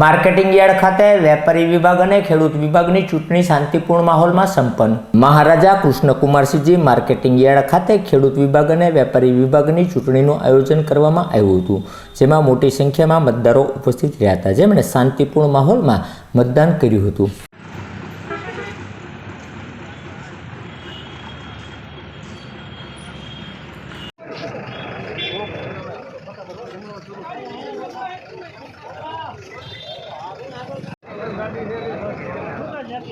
Marketing yard ખાતે વેપારી વિભાગ અને ખેડૂત વિભાગની ચૂંટણી શાંતિપૂર્ણ માહોલમાં સંપન્ન. મહારાજા કૃષ્ણકુમારસિંહજી માર્કેટિંગ યાર્ડ ખાતે ખેડૂત વિભાગ અને વેપારી વિભાગની ચૂંટણીનું આયોજન કરવામાં આવ્યું હતું, જેમાં મોટી સંખ્યામાં મતદારો ઉપસ્થિત રહ્યા હતા. જેમણે શાંતિપૂર્ણ માહોલમાં મતદાન કર્યું હતું.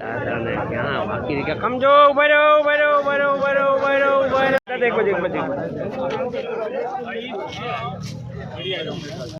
દાદાને ક્યાં બાકી ગયા સમજો ઊભા રહો ઊભા રહો ઊભા રહો ઊભા રહો ઊભા રહો ઊભા રહો. દાદા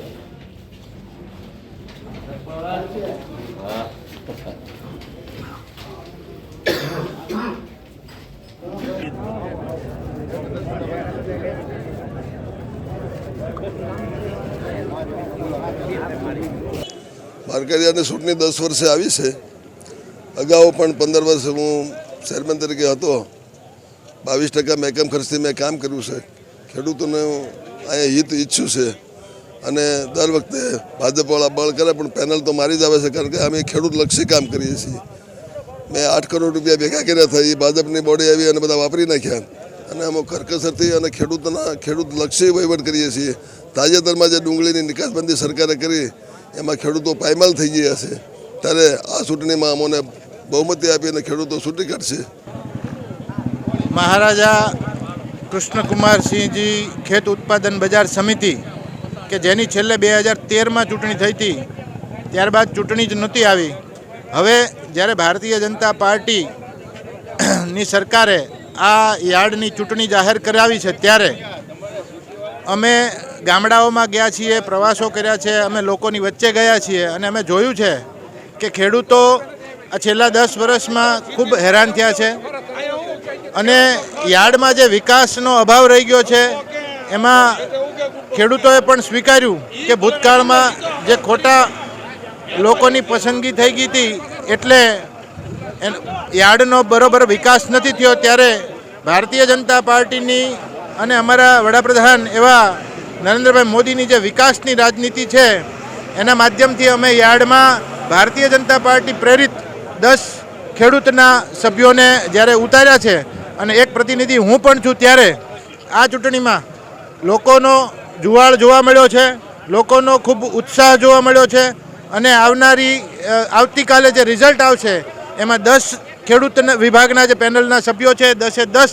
માર્કેટિયાની ચૂંટણી દસ વર્ષે આવી છે. અગાઉ પણ પંદર વર્ષ હું ચેરમેન તરીકે હતો. બાવીસ ટકા મેકમ ખર્ચથી મેં કામ કર્યું છે. ખેડૂતોને અહીંયા હિત ઈચ્છું છે. અને દર વખતે ભાજપવાળા બળ કરે, પણ પેનલ તો મારી જ આવે છે, કારણ કે અમે ખેડૂતલક્ષી કામ કરીએ છીએ. મેં આઠ કરોડ રૂપિયા ભેગા કર્યા એ ભાજપની બોડી આવી અને બધા વાપરી નાખ્યા. અને અમે કરકસરથી અને ખેડૂતોના ખેડૂતલક્ષી વહીવટ કરીએ છીએ. તાજેતરમાં જે ડુંગળીની નિકાસબંધી સરકારે કરી, એમાં ખેડૂતો પાયમાલ થઈ ગયા છે. ત્યારે આ ચૂંટણીમાં અમોને બહુમતી આપી અને ખેડૂતો ચૂંટી કાઢશે. મહારાજા કૃષ્ણકુમારસિંહજી ખેત ઉત્પાદન બજાર સમિતિ કે જેની છેલ્લે બે હજાર તેરમાં ચૂંટણી થઈ હતી, ત્યારબાદ ચૂંટણી જ નહોતી આવી. હવે જ્યારે ભારતીય જનતા પાર્ટીની સરકારે આ યાર્ડની ચૂંટણી જાહેર કરાવી છે, ત્યારે અમે ગામડાઓમાં ગયા છીએ, પ્રવાસો કર્યા છે, અમે લોકોની વચ્ચે ગયા છીએ અને અમે જોયું છે કે ખેડૂતો આ છેલ્લા દસ વર્ષમાં ખૂબ હેરાન થયા છે. અને યાર્ડમાં જે વિકાસનો અભાવ રહી ગયો છે એમાં ખેડૂતોએ પણ સ્વીકાર્યું કે ભૂતકાળમાં જે ખોટા લોકોની પસંદગી થઈ ગઈ હતી, એટલે યાર્ડનો બરોબર વિકાસ નથી થયો, ત્યારે ભારતીય જનતા પાર્ટીની અને અમારા વડાપ્રધાન એવા નરેન્દ્રભાઈ મોદીની જે વિકાસની રાજનીતિ છે, એના માધ્યમથી અમે યાર્ડમાં ભારતીય જનતા પાર્ટી પ્રેરિત દસ ખેડૂતના સભ્યોને જ્યારે ઉતાર્યા છે, અને એક પ્રતિનિધિ હું પણ છું ત્યારે, આ ચૂંટણીમાં લોકોનો જુવાળ જોવા મળ્યો છે, લોકોનો ખૂબ ઉત્સાહ જોવા મળ્યો છે અને આવનારી આવતીકાલે જે રિઝલ્ટ આવશે, એમાં દસ ખેડૂત વિભાગના જે પેનલના સભ્યો છે, દસે દસ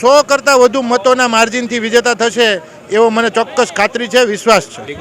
સો કરતાં વધુ મતોના માર્જિનથી વિજેતા થશે એવો મને ચોક્કસ ખાતરી છે, વિશ્વાસ છે.